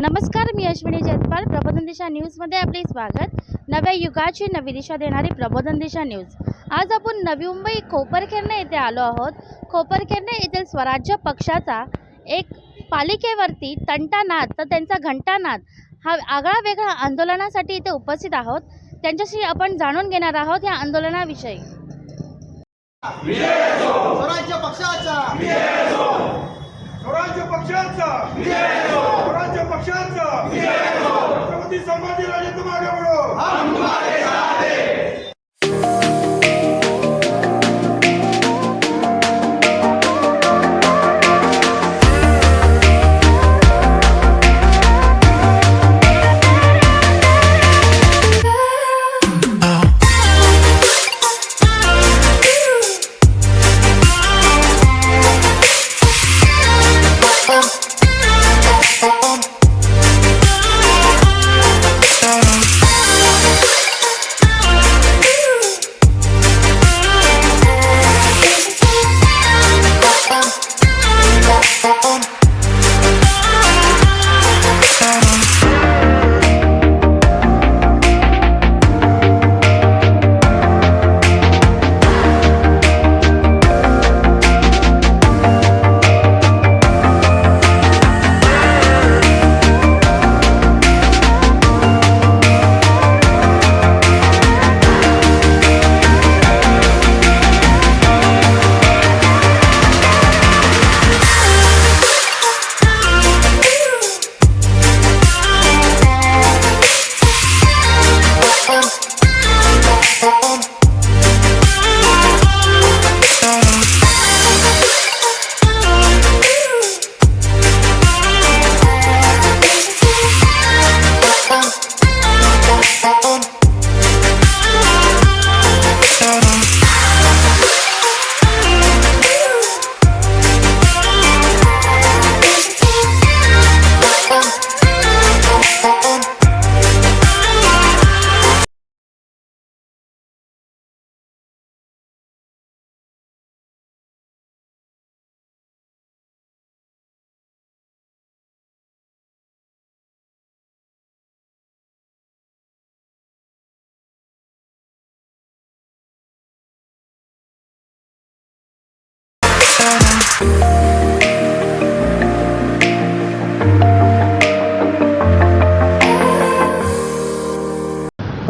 नमस्कार मी अश्विनी जयस्वाल प्रबोधन दिशा न्यूजमध्ये आपले स्वागत. नव्या युगाची नवी दिशा देणारी प्रबोधन दिशा न्यूज. आज आपण नवी मुंबई खोपरखेरणे येथे आलो आहोत. खोपरखेरणे येथील स्वराज्य पक्षाचा एक पालिकेवरती तंटानाद तर त्यांचा घंटानाद हा आगळा वेगळा आंदोलनासाठी इथे उपस्थित आहोत. त्यांच्याशी आपण जाणून घेणार आहोत या आंदोलनाविषयी. स्वराज्य पक्षाचा स्वराज्य पक्षाचा. स्वराज्य पक्षाचा. छत्रपती संभाजीराजे तुम्हारे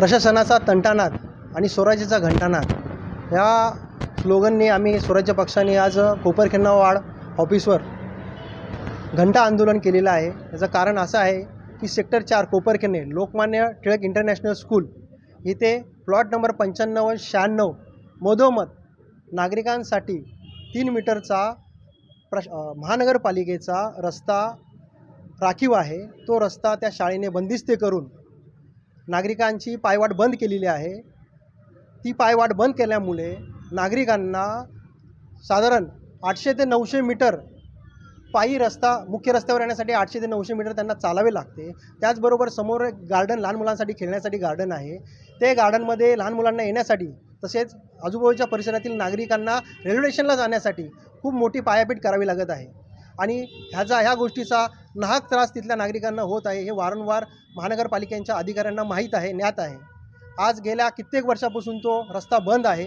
प्रशासनाचा तंटानाद आणि स्वराज्याचा घंटानाद. या स्लोगनने आम्ही स्वराज्य पक्षाने आज कोपरखेरणा वाड ऑफिसवर घंटा आंदोलन केलेलं आहे. याचं कारण असं आहे की सेक्टर चार कोपरखेने लोकमान्य टिळक इंटरनॅशनल स्कूल इथे प्लॉट नंबर पंच्याण्णव शहाण्णव मधोमध नागरिकांसाठी तीन मीटरचा प्रश महानगरपालिकेचा रस्ता राखीव आहे. तो रस्ता त्या शाळेने बंदिस्ते करून नागरिकांची पायवाट बंद केलेली आहे. ती पायवाट बंद केल्यामुळे नागरिकांना साधारण आठशे ते नऊशे मीटर पायी रस्ता मुख्य रस्त्यावर येण्यासाठी आठशे ते नऊशे मीटर त्यांना चालावे लागते. त्याचबरोबर समोर एक गार्डन लहान मुलांसाठी खेळण्यासाठी गार्डन आहे. ते गार्डनमध्ये लहान मुलांना येण्यासाठी तसेच आजूबाजूच्या परिसरातील नागरिकांना रेल्वे स्टेशनला जाण्यासाठी खूप मोठी पायापीट करावी लागत आहे. आणि ह्याचा ह्या गोष्टीचा नाहक त्रास तिथल्या नागरिकांना होत आहे हे वारंवार महानगरपालिकेच्या अधिकाऱ्यांना माहीत आहे ज्ञात आहे. आज गेल्या कित्येक वर्षापासून तो रस्ता बंद आहे.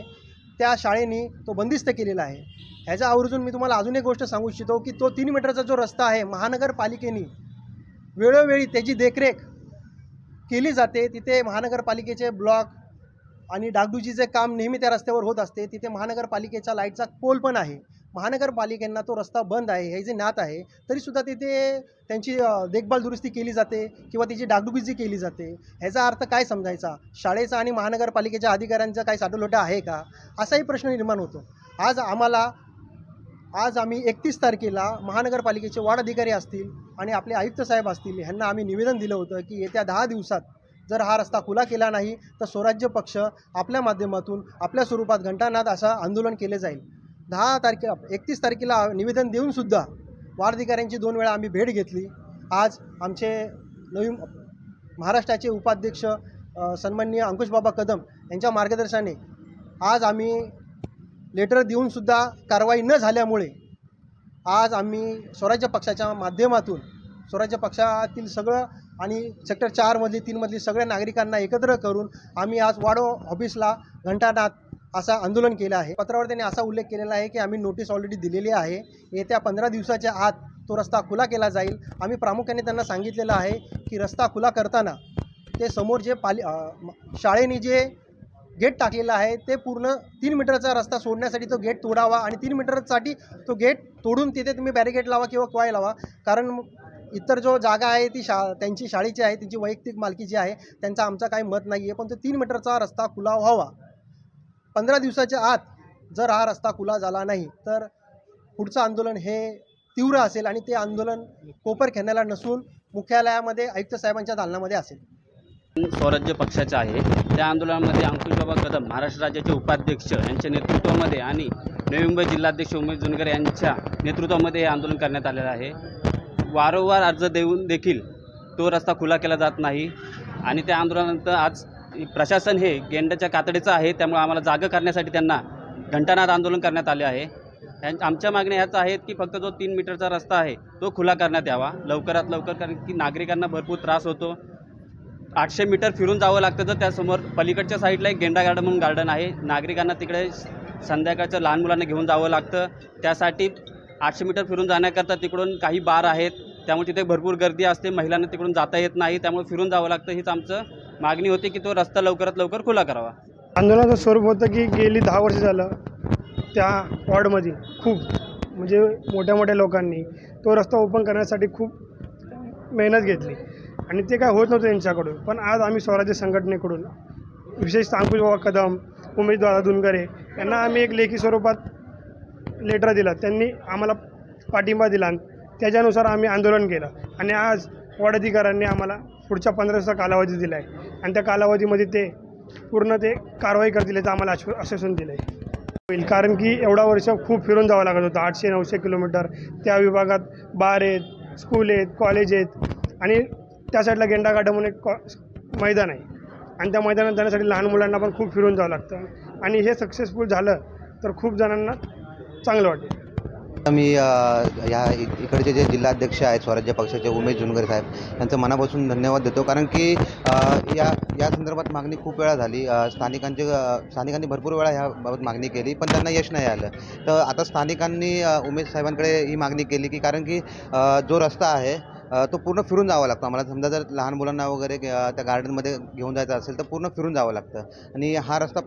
त्या शाळेनी तो बंदिस्त केलेला आहे. ह्याच्या आवर्जून मी तुम्हाला अजून एक गोष्ट सांगू इच्छितो की तो तीन मीटरचा जो रस्ता आहे महानगरपालिकेने वेळोवेळी त्याची देखरेख केली जाते. तिथे महानगरपालिकेचे ब्लॉक आणि डागडुजीचे काम नेहमी त्या रस्त्यावर होत असते. तिथे महानगरपालिकेचा लाईटचा पोल पण आहे. महानगरपालिकांना तो रस्ता बंद आहे हे जे ज्ञात आहे तरीसुद्धा तिथे त्यांची देखभाल दुरुस्ती केली जाते किंवा तिची डागडुबीजी केली जाते. ह्याचा अर्थ काय समजायचा? शाळेचा आणि महानगरपालिकेच्या अधिकाऱ्यांचा काही साठोलोटा आहे का? असाही प्रश्न निर्माण होतो. आज आम्हाला आज आम्ही एकतीस तारखेला महानगरपालिकेचे वार्ड अधिकारी असतील आणि आपले आयुक्त साहेब असतील ह्यांना आम्ही निवेदन दिलं होतं की येत्या दहा दिवसात जर हा रस्ता खुला केला नाही तर स्वराज्य पक्ष आपल्या माध्यमातून आपल्या स्वरूपात घंटानाद असं आंदोलन केले जाईल. दहा तारखे एकतीस तारखेला निवेदन देऊनसुद्धा वार्ड दोन वेळा आम्ही भेट घेतली. आज आमचे नवीन महाराष्ट्राचे उपाध्यक्ष सन्माननीय अंकुशबाबा कदम यांच्या मार्गदर्शनाने आज आम्ही लेटर देऊनसुद्धा कारवाई न झाल्यामुळे आज आम्ही स्वराज्य पक्षाच्या माध्यमातून स्वराज्य पक्षातील सगळं आणि सेक्टर चारमधली तीनमधली सगळ्या नागरिकांना एकत्र करून आम्ही आज वाडो ऑफिसला घंटानाथ असा आंदोलन केलं आहे. पत्रावर त्यांनी असा उल्लेख केलेला आहे की आम्ही नोटीस ऑलरेडी दिलेली आहे. येत्या पंधरा दिवसाच्या आत तो रस्ता खुला केला जाईल. आम्ही प्रामुख्याने त्यांना सांगितलेलं आहे की रस्ता खुला करताना ते समोर जे पाली शाळेने जे गेट टाकलेलं आहे ते पूर्ण तीन मीटरचा रस्ता सोडण्यासाठी तो गेट तोडावा आणि तीन मीटरसाठी तो गेट तोडून तिथे तुम्ही बॅरिकेड लावा किंवा क्वाय लावा. कारण इतर जो जागा आहे ती शा त्यांची शाळेची आहे त्यांची वैयक्तिक मालकीची आहे त्यांचा आमचा काही मत नाही आहे पण तो तीन मीटरचा रस्ता खुला व्हावा. पंधरा दिवसाच्या आत जर हा रस्ता खुला झाला नाही तर पुढचं आंदोलन हे तीव्र असेल आणि ते आंदोलन कोपर खेळण्याला नसून मुख्यालयामध्ये आयुक्त साहेबांच्या दालनामध्ये असेल. स्वराज्य पक्षाचे आहे. त्या आंदोलनामध्ये अंकुशबाबा कदम महाराष्ट्र राज्याचे उपाध्यक्ष यांच्या नेतृत्वामध्ये आणि नवी मुंबई जिल्हाध्यक्ष उमेश जुनकर यांच्या नेतृत्वामध्ये हे आंदोलन करण्यात आलेलं आहे. वारंवार अर्ज देऊन देखील तो रस्ता खुला केला जात नाही आणि त्या आंदोलनानंतर आज प्रशासन हे गेंड्याच्या कातडीचं आहे त्यामुळे आम्हाला जागं करण्यासाठी त्यांना घंटानाद आंदोलन करण्यात आले आहे. आमच्या मागण्या ह्याच आहेत की फक्त जो तीन मीटरचा रस्ता आहे तो खुला करण्यात यावा. लवकरात लवकर कारण की नागरिकांना भरपूर त्रास होतो. आठशे मीटर फिरून जावं लागतं तर त्यासमोर. पलीकडच्या साईडला एक गेंडा गार्डन म्हणून गार्डन आहे. नागरिकांना तिकडे संध्याकाळचं लहान मुलांना घेऊन जावं लागतं. त्यासाठी आठशे मीटर फिरून जाण्याकरता तिकडून काही बार आहेत. त्यामुळे तिथे भरपूर गर्दी असते. महिलांना तिकडून जाता येत नाही. त्यामुळे फिरून जावं लागतं. हेच आमचं मागणी होती की तो रस्ता लवकरात लवकर खुला करावा. आंदोलनाचं स्वरूप होतं की गेली दहा वर्ष झालं त्या वॉर्डमध्ये खूप म्हणजे मोठ्या मोठ्या लोकांनी तो रस्ता ओपन करण्यासाठी खूप मेहनत घेतली. आणि ते काय होत नव्हतं त्यांच्याकडून पण आज आम्ही स्वराज्य संघटनेकडून विशेषतः अंकुशबाबा कदम उमेश दादा दुनगरे यांना आम्ही एक लेखी स्वरूपात लेटर दिलं. त्यांनी आम्हाला पाठिंबा दिला आणि त्याच्यानुसार आम्ही आंदोलन केलं. आणि आज वडाधिकाऱ्यांनी आम्हाला पुढच्या पंधरा दिवसाचा कालावधी दिला आहे आणि त्या कालावधीमध्ये ते पूर्ण ते कारवाई करतील याचं आम्हाला आश्व आश्वासन दिलं आहे होईल. कारण की एवढा वर्ष खूप फिरून जावं लागत होतं. आठशे नऊशे किलोमीटर त्या विभागात बार आहेत स्कूल आहेत कॉलेज आहेत आणि त्या साईडला गेंडा गार्डन म्हणून एक कॉ मैदान आहे. आणि त्या मैदानात जाण्यासाठी लहान मुलांना पण खूप फिरून जावं लागतं. आणि हे सक्सेसफुल झालं तर खूप जणांना चांगलं वाटेल. मी ह्या इकडचे जे जिल्हाध्यक्ष आहेत स्वराज्य पक्षाचे उमेश जुनगर साहेब यांचं मनापासून धन्यवाद देतो. कारण की या या संदर्भात मागणी खूप वेळा झाली. स्थानिकांचे स्थानिकांनी भरपूर वेळा ह्याबाबत मागणी केली पण त्यांना यश नाही आलं. तर आता स्थानिकांनी उमेश साहेबांकडे ही मागणी केली की कारण की जो रस्ता आहे तो पूर्ण फिरून जावा लागतो. आम्हाला समजा जर लहान मुलांना वगैरे त्या गार्डनमध्ये घेऊन जायचं असेल तर पूर्ण फिरून जावं लागतं. आणि हा रस्ता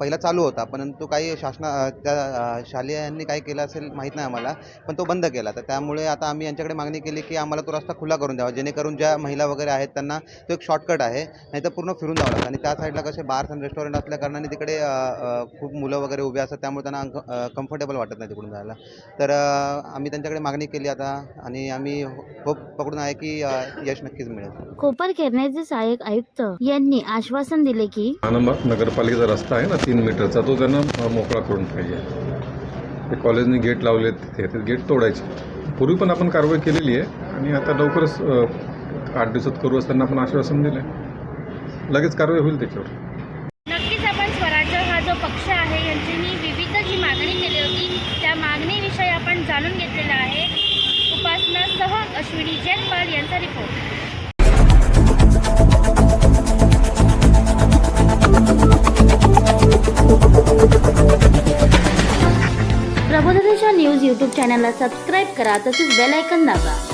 पहिला चालू होता. परंतु काही शासना त्या शालेयांनी काय केलं असेल माहीत नाही आम्हाला पण तो बंद केला. तर त्यामुळे आता आम्ही यांच्याकडे मागणी केली की आम्हाला तो रस्ता खुला करून द्यावा. जेणेकरून ज्या महिला वगैरे आहेत त्यांना तो एक शॉर्टकट आहे. नाही तर पूर्ण फिरून जावं लागतं. आणि त्या साईडला कसे बार्स आणि रेस्टॉरंट असल्या कारणाने तिकडे खूप मुलं वगैरे उभे असतात. त्यामुळे त्यांना कम्फर्टेबल वाटत नाही तिकडून जायला. तर आम्ही त्यांच्याकडे मागणी केली आता. आणि आम्ही होप पकडून आहे की यश नक्कीच मिळेल. कोपर खेरण्याचे सहाय्यक आयुक्त यांनी आश्वासन दिले की आनंद नगरपालिकेचा रस्ता आहे ना तीन मीटरचा तो त्यांना मोकळा करून पाहिजे. ते कॉलेजने गेट लावले तिथे ते गेट तोडायचे. पूर्वी पण आपण कारवाई केलेली आहे आणि आता लवकरच आठ दिवसात करू असं त्यांना आपण आश्वासन दिलं लगेच कारवाई होईल त्याच्यावर. नक्कीच आपण स्वराज्य हा जो पक्ष आहे यांची मी विविध जी मागणी केली होती त्या मागणीविषयी आपण जाणून घेतलेलं आहे उपासनासह अश्विनी जैनपाल यांचा रिपोर्ट प्रबोधनेच्या न्यूज यूट्यूब चॅनलला सबस्क्राईब करा तसेच बेल ऐकन दाबा.